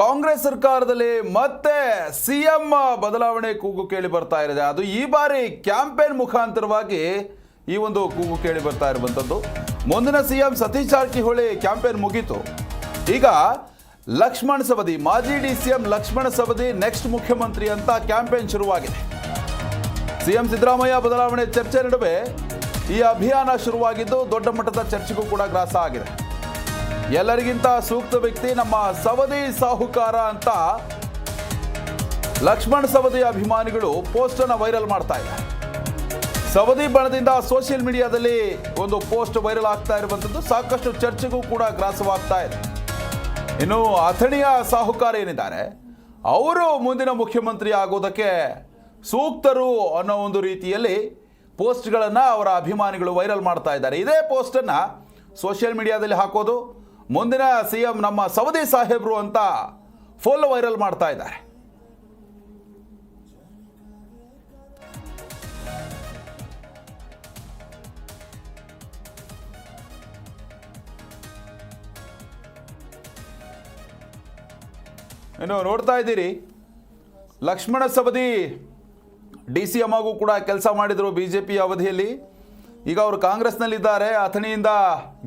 ಕಾಂಗ್ರೆಸ್ ಸರ್ಕಾರದಲ್ಲಿ ಮತ್ತೆ ಸಿಎಂ ಬದಲಾವಣೆ ಕೂಗು ಕೇಳಿ ಬರ್ತಾ ಇದೆ ಅದು ಈ ಬಾರಿ ಕ್ಯಾಂಪೇನ್ ಮುಖಾಂತರವಾಗಿ ಈ ಒಂದು ಕೂಗು ಕೇಳಿ ಬರ್ತಾ ಇರುವಂಥದ್ದು. ಮುಂದಿನ ಸಿಎಂ ಸತೀಶ್ ಜಾರಕಿಹೊಳಿ ಕ್ಯಾಂಪೇನ್ ಮುಗೀತು. ಈಗ ಲಕ್ಷ್ಮಣ್ ಸವದಿ, ಮಾಜಿ D CM Laxman Savadi next ಮುಖ್ಯಮಂತ್ರಿ ಅಂತ ಕ್ಯಾಂಪೇನ್ ಶುರುವಾಗಿದೆ. ಸಿಎಂ ಸಿದ್ದರಾಮಯ್ಯ ಬದಲಾವಣೆ ಚರ್ಚೆ ನಡುವೆ ಈ ಅಭಿಯಾನ ಶುರುವಾಗಿದ್ದು ದೊಡ್ಡ ಮಟ್ಟದ ಚರ್ಚೆಗೂ ಕೂಡ ಗ್ರಾಸ ಆಗಿದೆ. ಎಲ್ಲರಿಗಿಂತ ಸೂಕ್ತ ವ್ಯಕ್ತಿ ನಮ್ಮ ಸವದಿ ಸಾಹುಕಾರ ಅಂತ ಲಕ್ಷ್ಮಣ್ ಸವದಿ ಅಭಿಮಾನಿಗಳು ಪೋಸ್ಟ್ ಅನ್ನು ವೈರಲ್ ಮಾಡ್ತಾ ಇದ್ದಾರೆ. ಸವದಿ ಬಣದಿಂದ ಸೋಷಿಯಲ್ ಮೀಡಿಯಾದಲ್ಲಿ ಒಂದು ಪೋಸ್ಟ್ ವೈರಲ್ ಆಗ್ತಾ ಇರುವಂಥದ್ದು. ಸಾಕಷ್ಟು ಚರ್ಚೆಗೂ ಕೂಡ ಗ್ರಾಸವಾಗ್ತಾ ಇದೆ. ಇನ್ನು ಅಥಣಿಯ ಸಾಹುಕಾರ ಏನಿದ್ದಾರೆ? ಅವರು ಮುಂದಿನ ಮುಖ್ಯಮಂತ್ರಿ ಆಗೋದಕ್ಕೆ ಸೂಕ್ತರು ಅನ್ನೋ ಒಂದು ರೀತಿಯಲ್ಲಿ ಪೋಸ್ಟ್ಗಳನ್ನು ಅವರ ಅಭಿಮಾನಿಗಳು ವೈರಲ್ ಮಾಡ್ತಾ ಇದ್ದಾರೆ. ಇದೇ ಪೋಸ್ಟನ್ನು ಸೋಷಿಯಲ್ ಮೀಡಿಯಾದಲ್ಲಿ ಹಾಕೋದು ಮುಂದಿನ ಸಿ ಎಂ ನಮ್ಮ ಸವದಿ ಸಾಹೇಬ್ರು ಅಂತ ಫುಲ್ ವೈರಲ್ ಮಾಡ್ತಾ ಇದ್ದಾರೆ. ಇನ್ನು ನೋಡ್ತಾ ಇದ್ದೀರಿ, Laxman Savadi D C M ಆಗೂ ಕೂಡ ಕೆಲಸ ಮಾಡಿದರು ಬಿ ಜೆ ಪಿ ಅವಧಿಯಲ್ಲಿ. ಈಗ ಅವರು ಕಾಂಗ್ರೆಸ್ನಲ್ಲಿದ್ದಾರೆ, ಅಥಣಿಯಿಂದ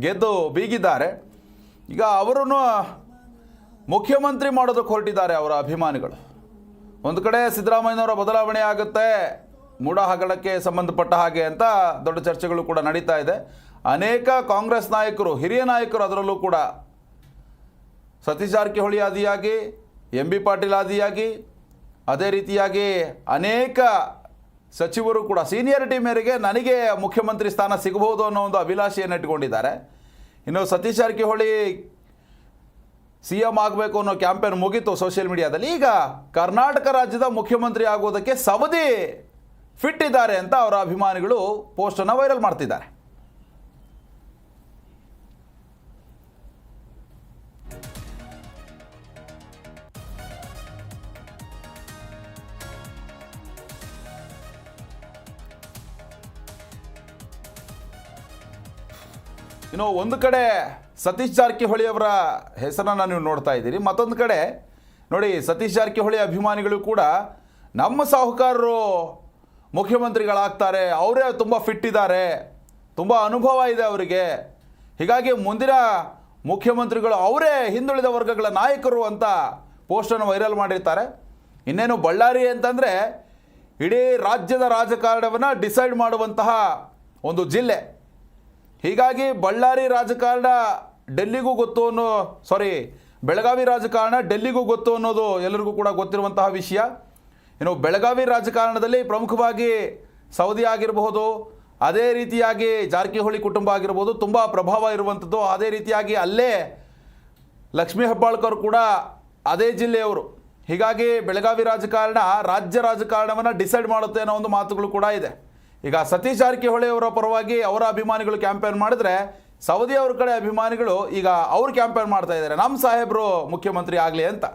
ಗೆದ್ದು ಬೀಗಿದ್ದಾರೆ. ಈಗ ಅವರನ್ನು ಮುಖ್ಯಮಂತ್ರಿ ಮಾಡೋದಕ್ಕೆ ಹೊರಟಿದ್ದಾರೆ ಅವರ ಅಭಿಮಾನಿಗಳು. ಒಂದು ಕಡೆ ಸಿದ್ದರಾಮಯ್ಯನವರ ಬದಲಾವಣೆ ಆಗುತ್ತೆ ಮೂಡ ಹಗರಣಕ್ಕೆ ಸಂಬಂಧಪಟ್ಟ ಹಾಗೆ ಅಂತ ದೊಡ್ಡ ಚರ್ಚೆಗಳು ಕೂಡ ನಡೀತಾ ಇದೆ. ಅನೇಕ ಕಾಂಗ್ರೆಸ್ ನಾಯಕರು, ಹಿರಿಯ ನಾಯಕರು ಅದರಲ್ಲೂ ಕೂಡ ಸತೀಶ್ ಜಾರಕಿಹೊಳಿ ಆದಿಯಾಗಿ, ಎಂ ಬಿ ಪಾಟೀಲ್ ಆದಿಯಾಗಿ, ಅದೇ ರೀತಿಯಾಗಿ ಅನೇಕ ಸಚಿವರು ಕೂಡ, ಸೀನಿಯರಿಟಿ ಮೇರೆಗೆ ನನಗೆ ಮುಖ್ಯಮಂತ್ರಿ ಸ್ಥಾನ ಸಿಗಬಹುದು ಅನ್ನೋ ಒಂದು ಅಭಿಲಾಷೆಯನ್ನು ಇಟ್ಕೊಂಡಿದ್ದಾರೆ ಇನ್ನು ಸತೀಶ್ ಜಾರಕಿಹೊಳಿ ಸಿ ಎಂ ಆಗಬೇಕು ಅನ್ನೋ ಕ್ಯಾಂಪೇನ್ ಮುಗಿತು ಸೋಷಿಯಲ್ ಮೀಡಿಯಾದಲ್ಲಿ. ಈಗ ಕರ್ನಾಟಕ ರಾಜ್ಯದ ಮುಖ್ಯಮಂತ್ರಿ ಆಗೋದಕ್ಕೆ ಸವದಿ ಫಿಟ್ ಇದ್ದಾರೆ ಅಂತ ಅವರ ಅಭಿಮಾನಿಗಳು ಪೋಸ್ಟನ್ನು ವೈರಲ್ ಮಾಡ್ತಿದ್ದಾರೆ. ಇನ್ನು ಒಂದು ಕಡೆ ಸತೀಶ್ ಜಾರಕಿಹೊಳಿ ಅವರ ಹೆಸರನ್ನು ನೀವು ನೋಡ್ತಾ ಇದ್ದೀರಿ. ಮತ್ತೊಂದು ಕಡೆ ನೋಡಿ ಸತೀಶ್ ಜಾರಕಿಹೊಳಿ ಅಭಿಮಾನಿಗಳು ಕೂಡ ನಮ್ಮ ಸಾಹುಕಾರರು ಮುಖ್ಯಮಂತ್ರಿಗಳಾಗ್ತಾರೆ. ಅವರೇ ತುಂಬ ಫಿಟ್ ಇದ್ದಾರೆ. ತುಂಬ ಅನುಭವ ಇದೆ ಅವರಿಗೆ. ಹೀಗಾಗಿ ಮುಂದಿನ ಮುಖ್ಯಮಂತ್ರಿಗಳು ಅವರೇ ಹಿಂದುಳಿದ ವರ್ಗಗಳ ನಾಯಕರು ಅಂತ ಪೋಸ್ಟನ್ನು ವೈರಲ್ ಮಾಡಿರ್ತಾರೆ. ಇನ್ನೇನು ಬಳ್ಳಾರಿ ಅಂತಂದರೆ ಇಡೀ ರಾಜ್ಯದ ರಾಜಕಾರಣವನ್ನು ಡಿಸೈಡ್ ಮಾಡುವಂತಹ ಒಂದು ಜಿಲ್ಲೆ. ಹೀಗಾಗಿ ಬಳ್ಳಾರಿ ರಾಜಕಾರಣ ಡೆಲ್ಲಿಗೂ ಗೊತ್ತು ಅನ್ನೋ ಸಾರಿ ಬೆಳಗಾವಿ ರಾಜಕಾರಣ ಡೆಲ್ಲಿಗೂ ಗೊತ್ತು ಅನ್ನೋದು ಎಲ್ಲರಿಗೂ ಕೂಡ ಗೊತ್ತಿರುವಂತಹ ವಿಷಯ. ಏನು ಬೆಳಗಾವಿ ರಾಜಕಾರಣದಲ್ಲಿ ಪ್ರಮುಖವಾಗಿ ಸೌದಿ ಆಗಿರಬಹುದು, ಅದೇ ರೀತಿಯಾಗಿ ಜಾರಕಿಹೊಳಿ ಕುಟುಂಬ ಆಗಿರ್ಬೋದು ತುಂಬ ಪ್ರಭಾವ ಇರುವಂಥದ್ದು. ಅದೇ ರೀತಿಯಾಗಿ ಅಲ್ಲೇ ಲಕ್ಷ್ಮೀ ಹೆಬ್ಬಾಳ್ಕರ್ ಕೂಡ ಅದೇ ಜಿಲ್ಲೆಯವರು. ಹೀಗಾಗಿ ಬೆಳಗಾವಿ ರಾಜಕಾರಣ ರಾಜ್ಯ ರಾಜಕಾರಣವನ್ನು ಡಿಸೈಡ್ ಮಾಡುತ್ತೆ ಅನ್ನೋ ಒಂದು ಮಾತುಗಳು ಕೂಡ ಇದೆ. ಈಗ ಸತೀಶ್ ಜಾರಕಿಹೊಳಿ ಅವರ ಪರವಾಗಿ ಅವರ ಅಭಿಮಾನಿಗಳು ಕ್ಯಾಂಪೇನ್ ಮಾಡಿದ್ರೆ ಸೌದಿ ಅವ್ರ ಕಡೆ ಅಭಿಮಾನಿಗಳು ಈಗ ಅವ್ರು ಕ್ಯಾಂಪೇನ್ ಮಾಡ್ತಾ ಇದ್ದಾರೆ. ನಮ್ಮ ಸಾಹೇಬರು ಮುಖ್ಯಮಂತ್ರಿ ಆಗಲಿ ಅಂತ.